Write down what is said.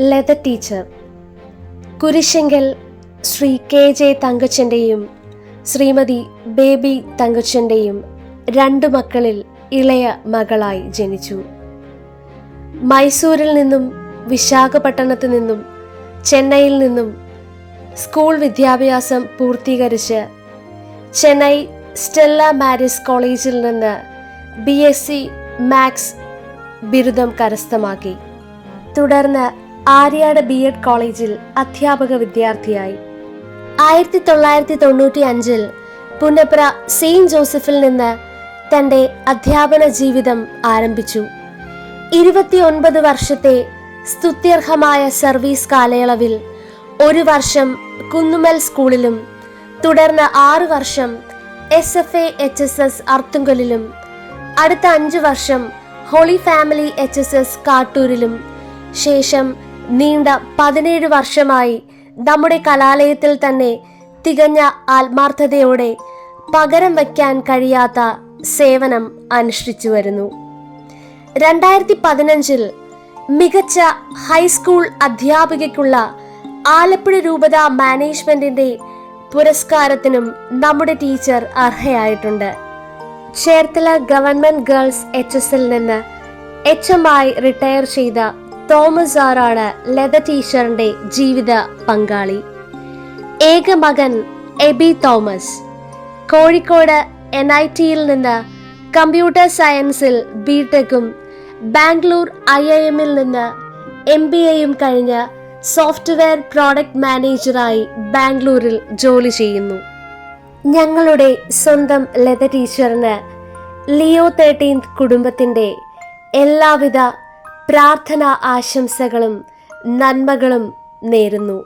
Latha teacher Kurisinkal Shri K J തങ്കച്ചന്റെയും Shrimati Baby തങ്കച്ചന്റെയും രണ്ടു മക്കളിൽ ഇളയ മകളായി ജനിച്ചു. മൈസൂരിൽ നിന്നും വിശാഖപട്ടണത്ത് നിന്നും ചെന്നൈയിൽ നിന്നും സ്കൂൾ വിദ്യാഭ്യാസം പൂർത്തീകരിച്ച് ചെന്നൈ സ്റ്റെല്ല മാരിസ് കോളേജിൽ നിന്ന് ബി എസ് സി മാത്സ് ബിരുദം കരസ്ഥമാക്കി. തുടർന്ന് ആര്യാട് ബി എഡ് കോളേജിൽ അധ്യാപക വിദ്യാർത്ഥിയായി. ആയിരത്തി തൊള്ളായിരത്തി തൊണ്ണൂറ്റി അഞ്ചിൽ പുന്നപ്ര സെയിന്റ് ജോസഫിൽ നിന്ന് തന്റെ അധ്യാപന ജീവിതം ആരംഭിച്ചു. ഇരുപത്തിയൊൻപത് വർഷത്തെ സ്തുത്യർഹമായ സർവീസ് കാലയളവിൽ ഒരു വർഷം കുന്നുമൽ സ്കൂളിലും തുടർന്ന് ആറു വർഷം S F A H S S അർത്തുങ്കലിലും അടുത്ത അഞ്ചു വർഷം holy family H S S കാട്ടൂരിലും ശേഷം നീണ്ട പതിനേഴ് വർഷമായി നമ്മുടെ കലാലയത്തിൽ തന്നെ തികഞ്ഞ ആത്മാർത്ഥതയോടെ പകരം വയ്ക്കാൻ കഴിയാത്ത സേവനം അനുഷ്ഠിച്ചു വരുന്നു. രണ്ടായിരത്തി പതിനഞ്ചിൽ മികച്ച ഹൈസ്കൂൾ അധ്യാപികയ്ക്കുള്ള ആലപ്പുഴ രൂപത മാനേജ്മെന്റിന്റെ പുരസ്കാരത്തിനും നമ്മുടെ teacher അർഹയായിട്ടുണ്ട്. Cherthala government girls H S L നിന്ന് എച്ച് എം ആയി റിട്ടയർ ചെയ്ത തോമസ് ആറാണ് ലത ടീച്ചറിന്റെ ജീവിത പങ്കാളി. ഏക മകൻ Aby Thomas. Kozhikode N I ടിയിൽ നിന്ന് കമ്പ്യൂട്ടർ സയൻസിൽ ബിടെക്കും ബാംഗ്ലൂർ ഐ ഐ എമ്മിൽ നിന്ന് എം ബി എയും കഴിഞ്ഞ് സോഫ്റ്റ്വെയർ പ്രോഡക്റ്റ് മാനേജറായി ബാംഗ്ലൂരിൽ ജോലി ചെയ്യുന്നു. ഞങ്ങളുടെ സ്വന്തം ലത ടീച്ചറിന് ലിയോ തേർട്ടീൻത് കുടുംബത്തിന്റെ എല്ലാവിധ പ്രാർത്ഥനാ ആശംസകളും നന്മകളും നേരുന്നു.